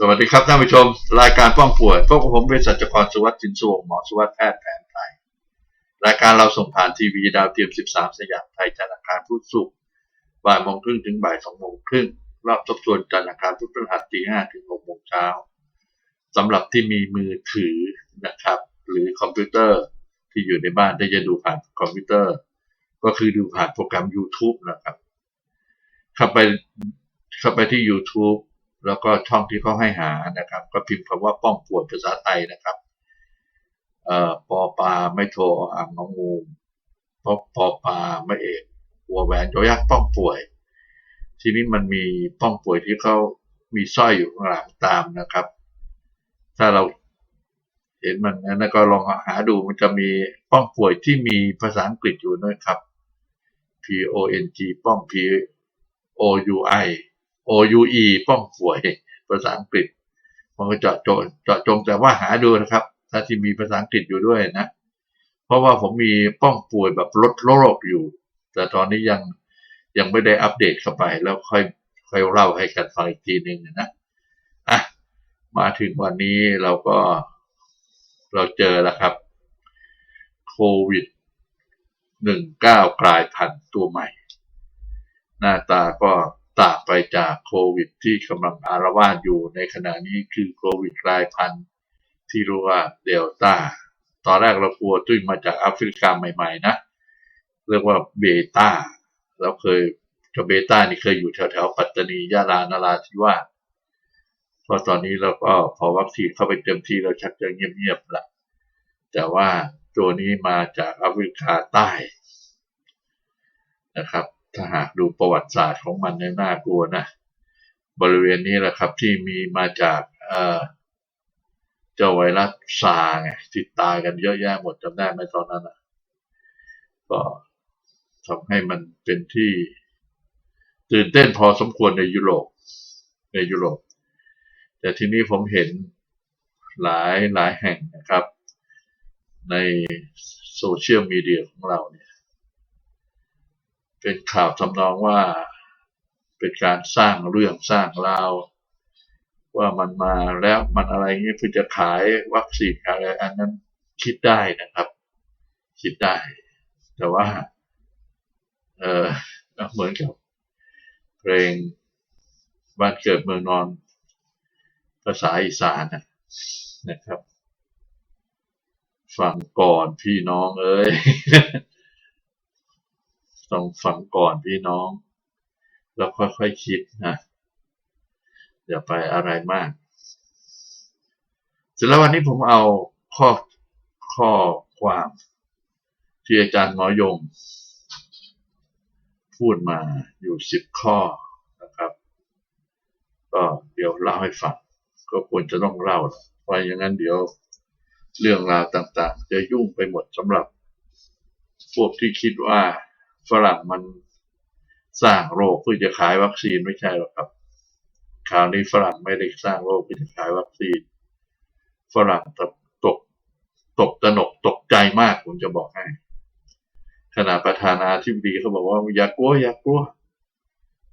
สวัสดีครับท่านผู้ชม รายการป้องป่วยพบกับผมเวชสัจกรสุวัสดิ์จินสวงหมอสุวัสดิ์แพทย์แผนไทยรายการเราส่งผ่านทีวีดาวเทียม 13 สยามไทยจันทร์อังคารพุธศุกร์บ่ายโมงครึ่งถึงบ่ายสองโมงครึ่งรอบทบทวนจันทร์อังคารพุธพฤหัสตีห้าถึงหกโมงเช้าสำหรับที่มีมือถือนะครับ หรือคอมพิวเตอร์ที่อยู่ในบ้านได้จะดูผ่านคอมพิวเตอร์ ก็คือดูผ่านโปรแกรม YouTube นะครับ เข้าไปเข้าไปที่ YouTube แล้วก็ช่องที่เขาให้หานะครับ ก็พิมพ์คำว่าป้องป่วยภาษาไทยนะครับเอ่อปอปลาไม่โทรอ่างงงูปอปอปลาไม่เอกหัวแหวนยอยักษ์ป้องป่วย ทีนี้มันมีป้องป่วยที่เขามีสร้อยอยู่ข้างหลังตามนะครับ ถ้าเราเห็นมันนั้นก็ลองหาดูมันจะมีป้องป่วยที่มีภาษาอังกฤษอยู่นะครับ P O N G ป้อง P O U I O U E ป้องป่วยภาษาอังกฤษ มันก็เจาะจงเจาะจงแต่ว่าหาดูนะครับ ถ้าที่มีภาษาอังกฤษอยู่ด้วยนะ เพราะว่าผมมีป้องป่วยแบบลดโรคอยู่ แต่ตอนนี้ยังยังไม่ได้อัปเดตเข้าไป แล้วค่อยค่อยเล่าให้กันฟังอีกทีหนึ่งนะอะมาถึงวันนี้เราก็เราเจอแล้วครับโควิด19กลายพันธุ์ตัวใหม่ หน้าตาก็ ต่างไปจากโควิดที่กำลังอารวาสอยู่ในขณะนี้คือโควิดกลายพันธุ์ที่เรียกว่าเดลต้า ตอนแรกเรากลัวตุ้ยมาจากแอฟริกาใหม่ๆนะ เรียกว่าเบต้าเราเคยกับเบต้านี่เคยอยู่แถวๆปัตตานียะลานราธิวาสพราะตอนนี้เราก็พอวัคซีนเข้าไปเต็มที่เราชักจะเงียบๆละแต่ว่าตัวนี้มาจากแอฟริกาใต้นะครับ ถ้าหากดูประวัติศาสตร์ของมันเนี่ยน่ากลัวนะ บริเวณนี้แหละครับที่มีมาจากเจ้าไวรัสซาไงที่ตายกันเยอะแยะหมดจำได้ไหมตอนนั้นอะ ก็ทำให้มันเป็นที่ตื่นเต้นพอสมควรในยุโรปในยุโรป แต่ทีนี้ผมเห็นหลายหลายแห่งนะครับ ในโซเชียลมีเดียของเราเนี่ย เป็นข่าวทำนองว่าเป็นการสร้างเรื่องสร้างราว ว่ามันมาแล้วมันอะไรเงี้ยเพื่อจะขายวัคซีนอะไรอันนั้นคิดได้นะครับ คิดได้ แต่ว่า เออเหมือนกับเพลงบ้านเกิดเมืองนอน ภาษาอีสานนะนะครับ ฟังก่อนพี่น้องเอ้ย ต้องฟังก่อนพี่น้อง แล้วค่อยๆคคิดนะอย่าไปอะไรมากเสร็จแล้ววันนี้ผมเอาข้อข้อความที่อาจารย์หมอยง พูดมาอยู่สิบข้อนะครับ ก็เดี๋ยวเล่าให้ฟังก็ควรจะต้องเล่าเพราะอย่างนั้นเดี๋ยวเรื่องราวต่างๆ จะยุ่งไปหมดสำหรับพวกที่คิดว่า ฝรั่งมันสร้างโรคเพื่อจะขายวัคซีนไม่ใช่หรอกครับคราวนี้ฝรั่งไม่ได้สร้างโรคเพื่อจะขายวัคซีน ฝรั่งตกตกตกตนกตกใจมากผมจะบอกให้ขณะประธานาธิบดีเขาบอกว่าอย่ากลัวอย่ากลัว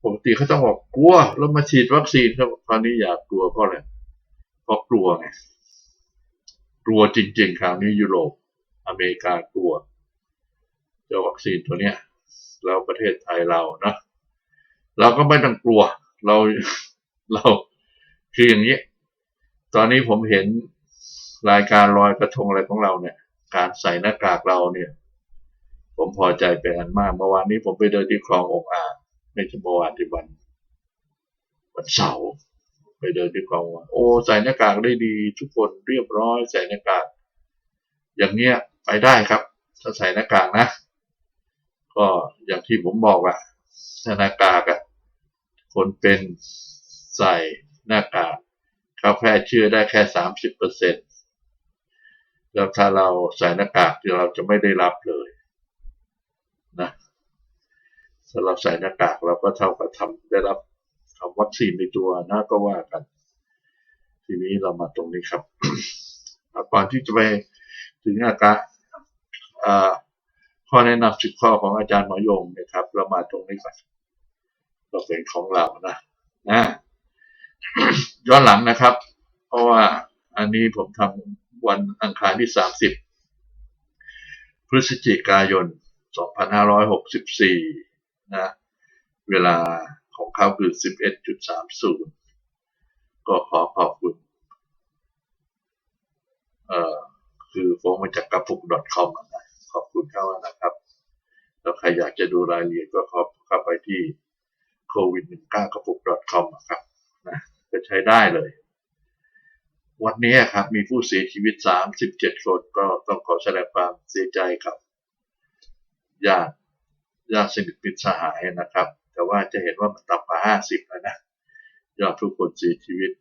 ปกติเขาต้องบอกกลัว แล้วมาฉีดวัคซีนครับคราวนี้อย่ากลัวเพราะอะไรเพราะกลัวไงกลัวจริง ๆ คราวนี้ยุโรปอเมริกากลัวเจ้าวัคซีนตัวเนี้ย แล้วประเทศไทยเรานะ เราก็ไม่ต้องกลัว เราเราคืออย่างนี้ ตอนนี้ผมเห็นรายการลอยกระทงอะไรของเราเนี่ย การใส่หน้ากากเราเนี่ย ผมพอใจเป็นอันมากเมื่อวานนี้ผมไปเดินที่คลององอ่างไม่ใช่เมื่อวานที่วันวันเสาร์ไปเดินที่คลองโอ้ใส่หน้ากากได้ดี ทุกคนเรียบร้อยใส่หน้ากาก อย่างเนี้ยไปได้ครับ ถ้าใส่หน้ากากนะ ก็อย่างที่ผมบอกอะหน้ากากอะคนเป็นใส่หน้ากากเขาแพร่เชื้อได้แค่สามสิบเปอร์เซ็นแล้วถ้าเราใส่หน้ากากเราจะไม่ได้รับเลยนะถ้าเราใส่หน้ากากเราก็เท่ากับทำได้รับทำวัคซีนในตัวนะก็ว่ากัน ทีนี้เรามาตรงนี้ครับก่อนที่จะไปถึงอาการ ข้อแนะนำสิบข้อของอาจารย์หมอยงนะครับ เรามาตรงนี้ก่อนเราเป็นของเรานะนะย้อนหลังนะครับ เพราะว่าอันนี้ผมทำวันอังคารที่30พฤศจิกายน 2564 นะ เวลาของเขาคือ 11.30 ก็ขอขอบคุณ เอ่อ คือโฟงมาจากกระปุก .com อะนะขอบคุณ เขานะครับ แล้วใครอยากจะดูรายละเอียดก็เข้าเข้าไปที่ covid 1 9กระปุก .com อะครับนะก็ใช้ได้เลย วันนี้ครับมีผู้เสียชีวิต 37 คนก็ต้องขอแสดงความเสียใจกับญาติญาติสนิทมิตรสหายนะครับ แต่ว่าจะเห็นว่ามันต่ำกว่า 50 แล้วนะยอดผู้คนเสียชีวิต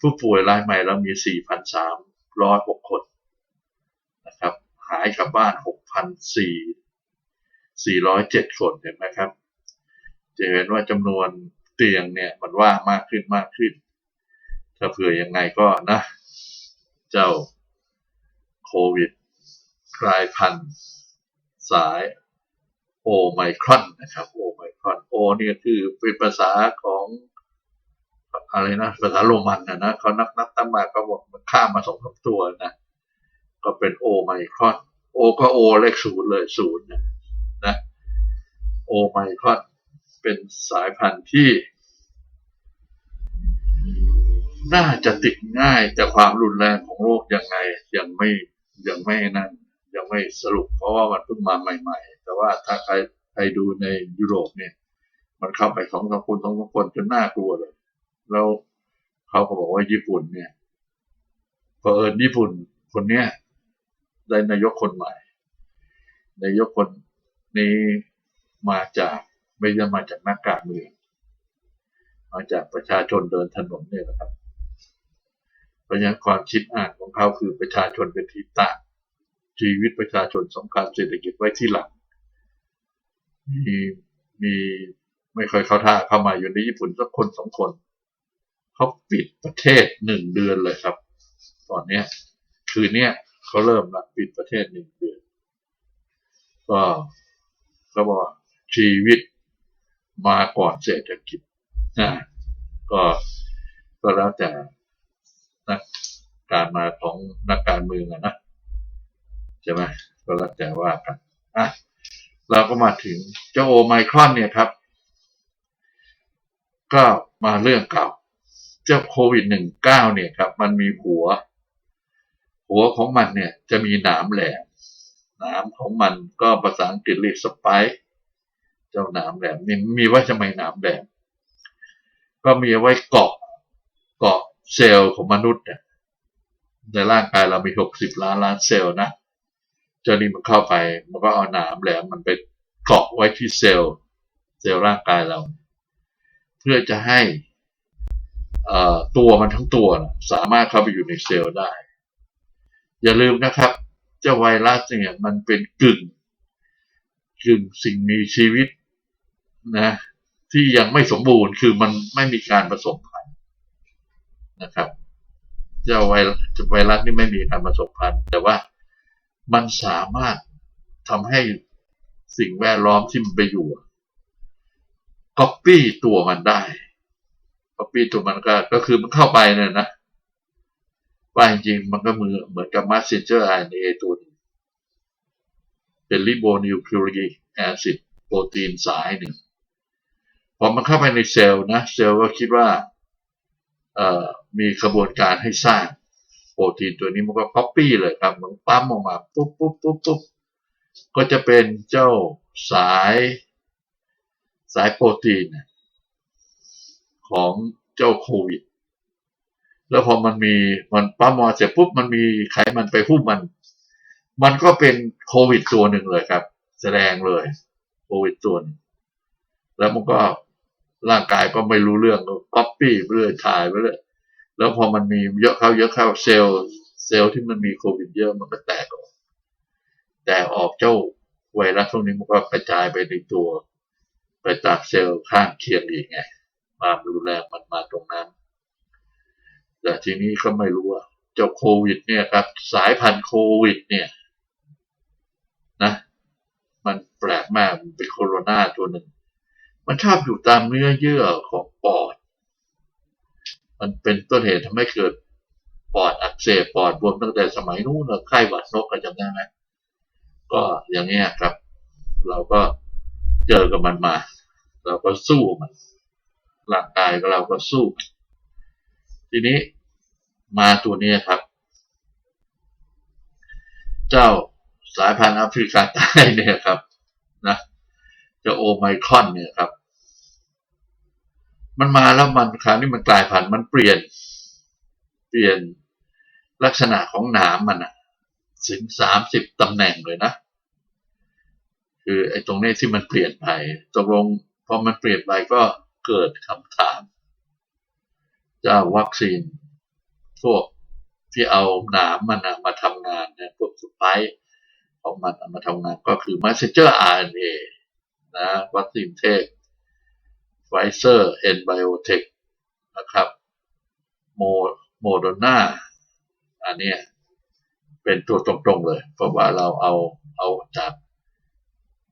ผู้ป่วยรายใหม่เรามี 4,306 คนนะครับหายกลับบ้าน 6,407 คนเห็นไหมครับ จะเห็นว่าจำนวนเตียงเนี่ยมันว่างมากขึ้นมากขึ้น ถ้าเผื่อยังไงก็นะ เจ้าโควิดกลายพันธุ์สายโอไมครอนนะครับโอไมครอนโอเนี่ยคือเป็นภาษาของอะไรนะภาษาโรมันนะนะเขานับนับตั้งมาก็บอกมันข้ามมาสองสามตัวนะ ก็เป็นโอไมครอนโอก็โอเลขศูนย์เลยศูนย์นะโอไมครอนเป็นสายพันธุ์ที่ น่าจะติดง่ายแต่ความรุนแรงของโรคยังไงยังไม่ยังไม่นั่นยังไม่สรุป เพราะว่ามันเพิ่งมาใหม่ ๆ แต่ว่าถ้าใครใครดูในยุโรปเนี่ยมันเข้าไปสองสามคนสองสามคนจนน่ากลัวเลย แล้วเขาก็บอกว่าญี่ปุ่นเนี่ยพอเอิญญี่ปุ่นคนเนี้ย ได้นายกคนใหม่ นายกคนนี้มาจากไม่ได้มาจากนักการเมืองมาจากประชาชนเดินถนนเนี่ยนะครับ เพราะฉะนั้นความคิดอ่านของเขาคือประชาชนเป็นที่ตั้งชีวิตประชาชนสำคัญเศรษฐกิจไว้ที่หลัง มีมีไม่ค่อยเข้าท่าเข้ามาอยู่ในญี่ปุ่นสักคนสองคน เขาปิดประเทศหนึ่งเดือนเลยครับ ตอนเนี้ย คืนเนี้ย เขาเริ่มละปิดประเทศหนึ่งเดือนก็เขาบอกว่าชีวิตมาก่อนเศรษฐกิจนะก็ก็แล้วแต่นัการมาของนักการเมืองอะนะใช่ไหมก็แล้วแต่ว่ากันอะเราก็มาถึงเจ้าโอไมครอนเนี่ยครับ ก็มาเรื่องเก่า เจ้าโควิดหนึ่งเก้าเนี่ยครับ มันมีหัว หัวของมันเนี่ยจะมีหนามแหลมหนามของมันก็ภาษาอังกฤษเรียกสไปค์เจ้าหนามแหลมนี่มีไว้ทำไมหนามแหลม ก็มีไว้เกาะเกาะเซลล์ของมนุษย์เนี่ยในร่างกายเรามีหกสิบล้านล้านเซลล์นะเจ้านี้มันเข้าไป มันก็เอาหนามแหลมมันไปเกาะไว้ที่เซลล์ เซลล์ร่างกายเรา เพื่อจะให้ตัวมันทั้งตัวนะสามารถเข้าไปอยู่ในเซลล์ได้ อย่าลืมนะครับ เจ้าไวรัสเนี่ยมันเป็นกึ่งกึ่งสิ่งมีชีวิตนะที่ยังไม่สมบูรณ์คือมันไม่มีการผสมพันธุ์นะครับ เจ้าไวรัสไวรัสนี่ไม่มีการผสมพันธุ์แต่ว่ามันสามารถทำให้สิ่งแวดล้อมที่มันไปอยู่ก๊อปปี้ตัวมันได้ก๊อปปี้ตัวมันก็ก็คือมันเข้าไปเนี่ยนะ ว่าจริงๆมันก็มือเหมือนกับ messenger RNA ตัวนึงเป็นริโบนิวคลีอิกแอซิดโปรตีนสายหนึ่งพอมันเข้าไปในเซลล์นะ เซลล์ก็คิดว่ามีกระบวนการให้สร้างโปรตีนตัวนี้มันก็ copy เลยครับมันปั๊มออกมาปุ๊บปุ๊บปุ๊บปุ๊บก็จะเป็นเจ้าสายสายโปรตีนของเจ้าโควิด แล้วพอมันมีมันปั๊มมาเสร็จปุ๊บมันมีไขมันไปหุ้มมัน มันก็เป็นโควิดตัวหนึ่งเลยครับ แสดงเลย โควิดตัวนึงแล้วมันก็ร่างกายก็ไม่รู้เรื่องก็ก๊อปปี้ไปเลยถ่ายไปเลยแล้วพอมันมีเยอะเข้าเยอะเข้าเซลล์เซลล์ที่มันมีโควิดเยอะมันก็แตกออกแตกออกเจ้าไวรัสพวกนี้มันก็กระจายไปในตัว ไปจากเซลล์ข้างเคียงอีกไงความรุนแรงมันมาตรงนั้น แต่ทีนี้ก็ไม่รู้ว่าเจ้าโควิด เนี่ยครับ สายพันธุ์โควิด เนี่ย นะ มันแปลกมากมันเป็นโคโรนาตัวหนึ่ง มันชอบอยู่ตามเนื้อเยื่อของปอด มันเป็นต้นเหตุทำให้เกิดปอดอักเสบปอดบวมตั้งแต่สมัยนู้นไข้หวัดนกก็จำได้ไหมก็อย่างเงี้ครับ เราก็เจอกับมันมา เราก็สู้มันร่างกายเราก็สู้มัน ทีนี้มาตัวนี้ครับ เจ้าสายพันธุ์แอฟริกาใต้เนี่ยครับนะจะโอไมครอนเนี่ยครับ มันมาแล้วมันคราวนี้มันกลายพันธุ์มันเปลี่ยน เปลี่ยนลักษณะของหนามมันอะถึงสามสิบตำแหน่งเลยนะ คือไอ้ตรงนี้ที่มันเปลี่ยนไปตกลงพอมันเปลี่ยนไปก็เกิดคำถาม เจ้าวัคซีน พวกที่เอาหนามมันมาทำงานเนี่ยพวกสไปของมันเอามาทำงานก็คือ messenger RNA นะวัคซีนเทคไฟเซอร์เอ็นไบโอเทคนะครับโมโมโดนาอันนี้เป็นตัวตรงๆเลย เพราะว่าเราเอาเอาจาก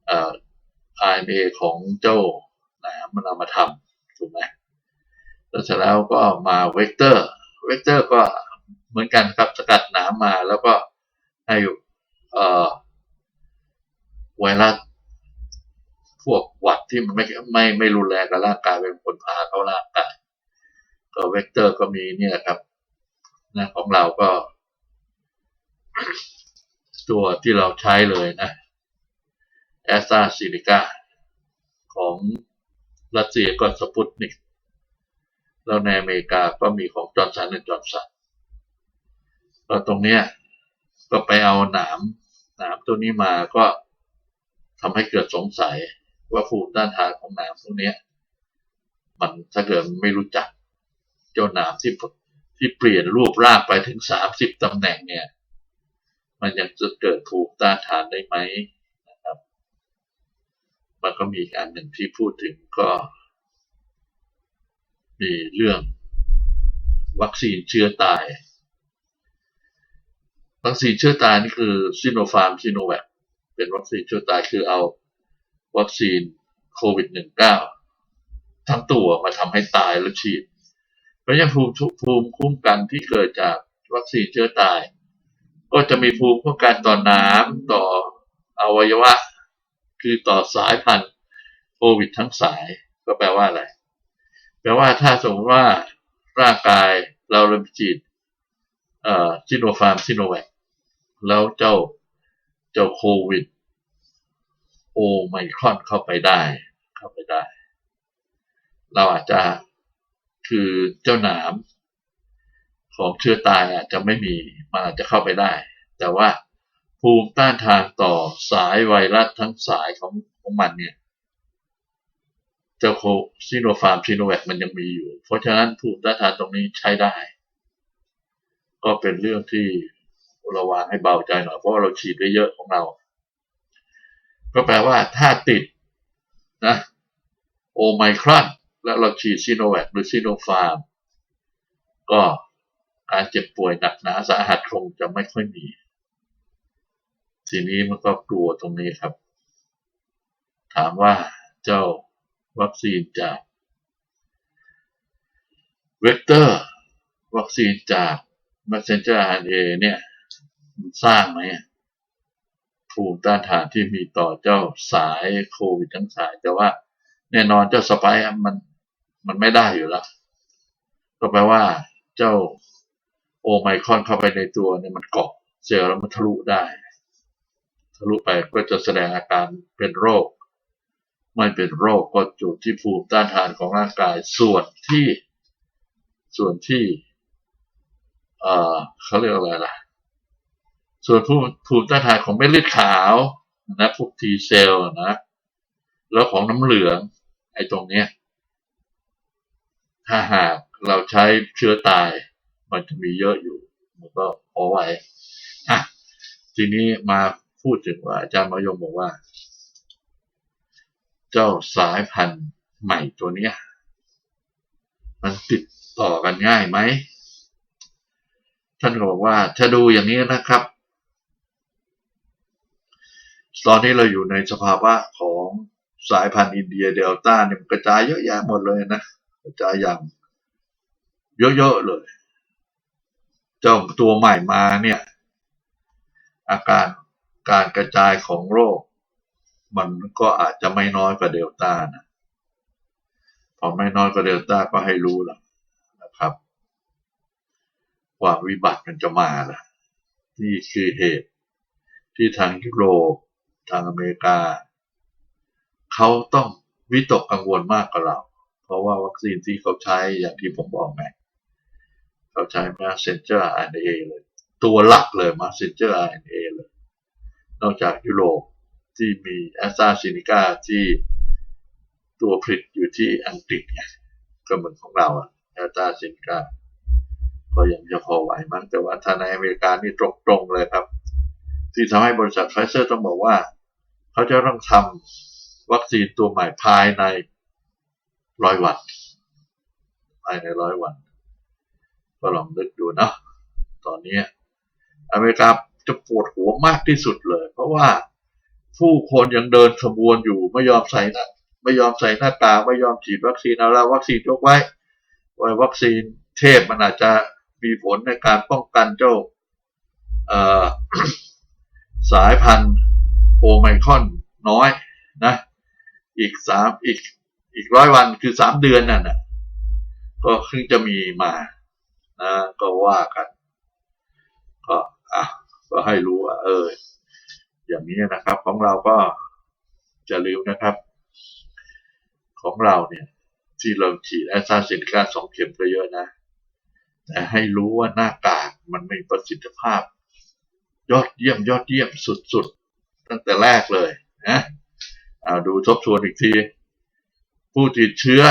เอ่อ RNA ของเจ้าหนามมันเอามาทำถูกไหม แล้วเสร็จแล้วก็มาเวกเตอร์ เวกเตอร์ก็เหมือนกันครับสกัดหนามมาแล้วก็ให้เอไวรัสพวกหวัดที่มันไม่ไม่ไม่รุนแรงกับร่างกายเป็นคนพาเข้าร่างกายก็เวกเตอร์ก็มีเนี่ยครับนะของเราก็ ตัวที่เราใช้เลยนะแอสตราซีเนกาของรัสเซียก็สปุตนิก แล้วในอเมริกาก็มีของจอร์นสันและจอร์นสันแล้วตรงเนี้ยก็ไปเอาหนามหนามตัวนี้มาก็ทำให้เกิดสงสัยว่าภูมิต้านทานของหนามพวกเนี้ยมันถ้าเกิดไม่รู้จักเจ้าหนามที่ที่เปลี่ยนรูปร่างไปถึงสามสิบตำแหน่งเนี่ย มันยังจะเกิดภูมิต้านทานได้ไหมนะครับ มันก็มีอีกอันหนึ่งที่พูดถึงก็ มีเรื่องวัคซีนเชื้อตาย วัคซีนเชื้อตายนี่คือซิโนฟาร์มซิโนแวคเป็นวัคซีนเชื้อตายคือเอาวัคซีนโควิด -19 ทั้งตัวมาทำให้ตายแล้วฉีด เพราะฉะนั้นภูมิภูมิคุ้มกันที่เกิดจากวัคซีนเชื้อตาย ก็จะมีภูมิคุ้มกันต่อน้ำต่ออวัยวะ คือต่อสายพันธุ์โควิดทั้งสายก็แปลว่าอะไร แปลว่าถ้าสมมติว่าร่างกายเราเริ่มฉีดซิโนฟาร์มซิโนแวคแล้วเจ้าเจ้าโควิด โอไมครอนเข้าไปได้ เข้าไปได้ เราอาจจะคือเจ้าหนามของเชื้อตายอาจจะไม่มีมันอาจจะเข้าไปได้ แต่ว่าภูมิต้านทานต่อสายไวรัสทั้งสายของของมันเนี่ย เจ้าโคซิโนฟาร์มซิโนแวคมันยังมีอยู่ เพราะฉะนั้นภูมิต้านทานตรงนี้ใช้ได้ ก็เป็นเรื่องที่ระวังให้เบาใจหน่อยเพราะเราฉีดไปเยอะของเรา ก็แปลว่าถ้าติดนะโอไมครอนแล้วเราฉีดซีโนแวคหรือซีโนฟาร์มก็การเจ็บป่วยหนักหนาสาหัสคงจะไม่ค่อยมี ทีนี้มันก็กลัวตรงนี้ครับ ถามว่าเจ้า วัคซีนจากเวกเตอร์วัคซีนจาก messenger RNA เนี่ยมันสร้างไหมภูมิต้านทานที่มีต่อเจ้าสายโควิดทั้งสาย แต่ว่าแน่นอนเจ้าสไปร์มันมันไม่ได้อยู่แล้ว ก็แปลว่าเจ้าโอไมครอนเข้าไปในตัวเนี่ยมันเกาะเซลล์แล้วมันทะลุได้ ทะลุไปก็จะแสดงอาการเป็นโรค ไม่เป็นโรคก็จุดที่ภูมิต้านทานของร่างกายส่วนที่ส่วนที่เอ่อเขาเรียกอะไรล่ะ ส่วนภูมิภูมิต้านทานของเม็ดเลือดขาวนะพวกทีเซลนะ แล้วของน้ำเหลือง ไอ้ตรงเนี้ยถ้าหากเราใช้เชื้อตาย มันจะมีเยอะอยู่ มันก็พอไหวอะทีนี้มาพูดถึงว่าอาจารย์มายงบอกว่า เจ้าสายพันธุ์ใหม่ตัวเนี้ย มันติดต่อกันง่ายไหม ท่านก็บอกว่าถ้าดูอย่างนี้นะครับ ตอนนี้เราอยู่ในสภาวะของสายพันธุ์อินเดียเดลต้าเนี่ยกระจายเยอะแยะหมดเลยนะกระจายอย่างเยอะๆเลย เจ้าตัวใหม่มาเนี่ย อาการการกระจายของโรค มันก็อาจจะไม่น้อยกว่าเดลต้านะพอไม่น้อยกว่าเดลต้าก็ให้รู้แล้วนะครับ ว่าวิบัติมันจะมาละนี่คือเหตุ ที่ทางยุโรปทางอเมริกา เขาต้องวิตกกังวลมากกว่าเรา เพราะว่าวัคซีนที่เขาใช้อย่างที่ผมบอกไงเขาใช้มาเซนเจอร์ RNA เลย ตัวหลักเลยมาเซนเจอร์ RNA เลย นอกจากยุโรป ที่มีแอสตราเซเนกาที่ตัวผลิตอยู่ที่อังกฤษไงก็เหมือนของเราอะแอสตราเซเนกาก็ยังจะพอไหวมั้งแต่ว่าถ้าในอเมริกานี่ตรงๆเลยครับ ที่ทำให้บริษัทไฟเซอร์ต้องบอกว่า เขาจะต้องทำวัคซีนตัวใหม่ภายในร้อยวัน ภายในร้อยวัน ก็ลองนึกดูเนาะตอนนี้อเมริกาจะปวดหัวมากที่สุดเลย เพราะว่า ผู้คนยังเดินขบวนอยู่ไม่ยอมใส่หน้าไม่ยอมใส่หน้ากากไม่ยอมฉีดวัคซีนเอาละวัคซีนยกไว้ไว้วัคซีนเทพมันอาจจะมีผลในการป้องกันเจ้าสายพันธุ์โอไมครอนน้อยนะ อีกสามอีกอีกร้อยวันคือสามเดือนนั่นนะก็เพิ่งจะมีมานะก็ว่ากัน ก็อะก็ให้รู้ว่าเออ อย่างนี้นะครับ ของเราก็จะลืมนะครับ ของเราเนี่ย ที่เราฉีดแอสตราเซเนกาสองเข็มก็เยอะนะ แต่ให้รู้ว่าหน้ากากมันมีประสิทธิภาพ ยอดเยี่ยมยอดเยี่ยมสุดๆ ตั้งแต่แรกเลยนะเอาดูทบทวนอีกที ผู้ติดเชื้อ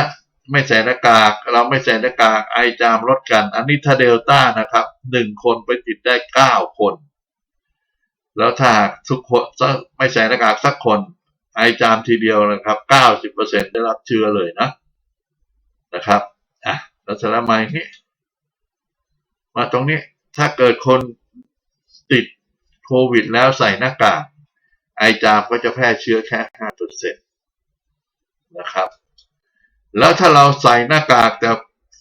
ไม่ใส่หน้ากาก เราไม่ใส่หน้ากากไอจามลดกัน อันนี้ถ้าเดลต้านะครับหนึ่งคนไปติดได้เก้าคน แล้วถ้าทุกคนไม่ใส่หน้ากากสักคน ไอจามทีเดียวนะครับเก้าสิบเปอร์เซ็นได้รับเชื้อเลยนะนะครับอะแล้วสละมาอย่างนี้มาตรงนี้ถ้าเกิดคนติดโควิดแล้วใส่หน้ากากไอจามก็จะแพร่เชื้อแค่ห้าเปอร์เซ็นตนะครับ แล้วถ้าเราใส่หน้ากากแต่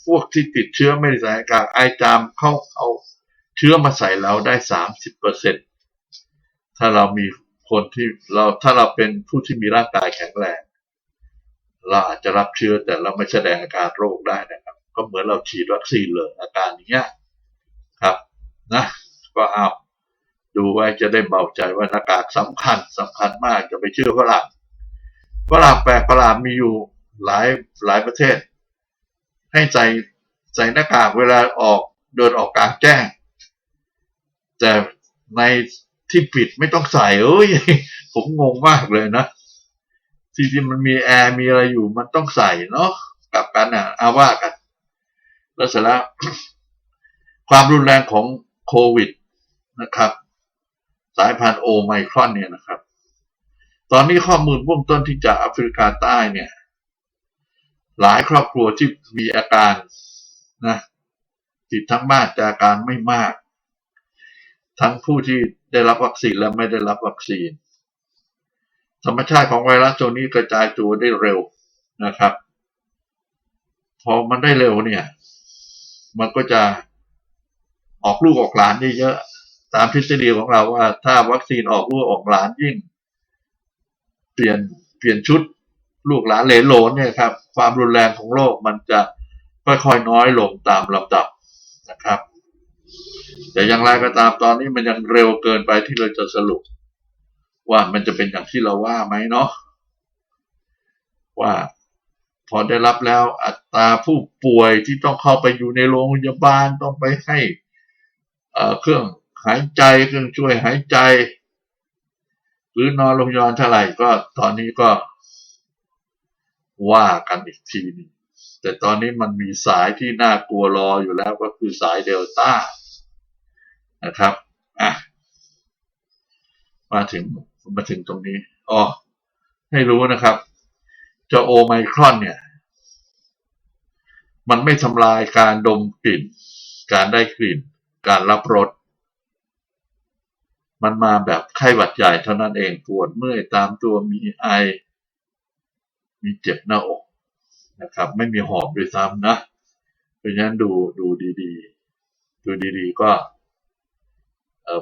พวกที่ติดเชื้อไม่ได้ใส่หน้ากากไอจามเข้าเอาเชื้อมาใส่เราได้สามสิบเปอร์เซ็น ถ้าเรามีคนที่เราถ้าเราเป็นผู้ที่มีร่างกายแข็งแรงเราอาจจะรับเชื้อแต่เราไม่แสดงอาการโรคได้นะครับ ก็เหมือนเราฉีดวัคซีนเลยอาการอย่างเงี้ยครับนะก็เอาดูไว้จะได้เบาใจว่าหน้ากากสำคัญสำคัญมากจะไปเชื่อฝรั่งฝรั่งแปลกประหลาดมีอยู่หลายหลายประเทศ ให้ใส่ใส่หน้ากากเวลาออกเดินออกกลางแจ้ง แต่ใน ที่ปิดไม่ต้องใส่เอ้ยผมงงมากเลยนะที่ที่มันมีแอร์มีอะไรอยู่ มันต้องใส่เนาะกับกันอะอาว่ากัน แล้วเสร็จแล้วความรุนแรงของโควิดนะครับ สายพันธุ์โอไมครอนเนี่ยนะครับ ตอนนี้ข้อมูลเบื้องต้นที่จากแอฟริกาใต้เนี่ย หลายครอบครัวที่มีอาการนะติดทั้งบ้านแต่อาการไม่มาก ทั้งผู้ที่ ได้รับวัคซีนและไม่ได้รับวัคซีน ธรรมชาติของไวรัสตัวนี้กระจายตัวได้เร็วนะครับ พอมันได้เร็วเนี่ย มันก็จะออกลูกออกหลานได้เยอะ ตามทฤษฎีของเราว่า ถ้าวัคซีนออกลูกออกหลานยิ่ง เปลี่ยนเปลี่ยนชุดลูกหลานเหลนโหลนเนี่ยครับ ความรุนแรงของโรคมันจะค่อยๆน้อยลงตามลำดับนะครับ แต่อย่างไรก็ตามตอนนี้มันยังเร็วเกินไปที่เราจะสรุป ว่ามันจะเป็นอย่างที่เราว่าไหมเนาะว่าพอได้รับแล้วอัตราผู้ป่วยที่ต้องเข้าไปอยู่ในโรงพยาบาลต้องไปให้เครื่องหายใจเครื่องช่วยหายใจ หรือนอนโรงพยาบาลเท่าไหร่ก็ตอนนี้ก็ว่ากันอีกทีนึงแต่ตอนนี้มันมีสายที่น่ากลัวรออยู่แล้วก็คือสายเดลต้า นะครับอะมาถึงมาถึงตรงนี้อ๋อให้รู้นะครับเจ้าโอไมครอนเนี่ย มันไม่ทำลายการดมกลิ่น การได้กลิ่น การรับรสมันมาแบบไข้หวัดใหญ่เท่านั้นเองปวดเมื่อยตามตัวมีไอ มีเจ็บหน้าอกนะครับ ไม่มีหอบด้วยซ้ำนะเพราะฉะนั้นดูดูดีๆ ดูดีๆก็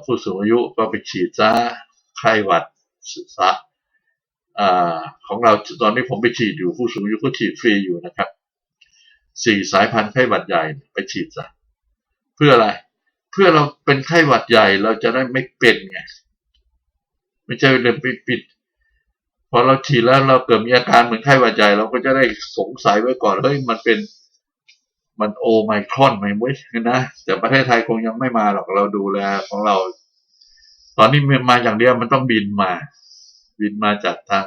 ผู้สูงอายุก็ไปฉีดซะไข้หวัดซะอของเราตอนนี้ผมไปฉีดอยู่ผู้สูงอายุก็ฉีดฟรีอยู่นะครับสี่สายพันธุ์ไข้หวัดใหญ่ไปฉีดซะเพื่ออะไร เพื่อเราเป็นไข้หวัดใหญ่เราจะได้ไม่เป็นไงไม่ใช่เลยไปปิดพอเราฉีดแล้วเราเกิดมีอาการเหมือนไข้หวัดใหญ่เราก็จะได้สงสัยไว้ก่อนเฮ้ยมันเป็น มันโอไมครอนไหมเว้ยนะแต่ประเทศไทยคงยังไม่มาหรอกเราดูแลของเรา ตอนนี้มันมาอย่างเดียวมันต้องบินมา บินมาจากทาง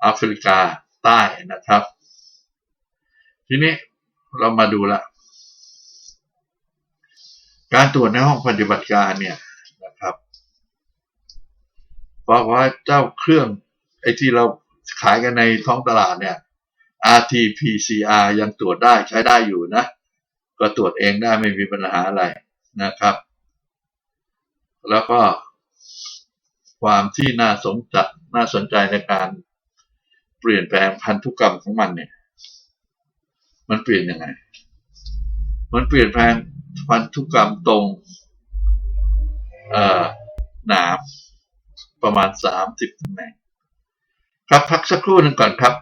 แอฟริกาใต้นะครับ ทีนี้เรามาดูละการตรวจในห้องปฏิบัติการเนี่ยนะครับบอกว่าเจ้าเครื่องไอ้ที่เราขายกันในท้องตลาดเนี่ย RT-PCR ยังตรวจได้ใช้ได้อยู่นะ ก็ตรวจเองได้ไม่มีปัญหาอะไรนะครับ แล้วก็ความที่น่าสนใจน่าสนใจในการเปลี่ยนแปลงพันธุกรรมของมันเนี่ย มันเปลี่ยนยังไง มันเปลี่ยนแปลงพันธุกรรมตรงเอ่อหนามประมาณสามสิบตำแหน่ง ครับพักสักครู่หนึ่งก่อนครับ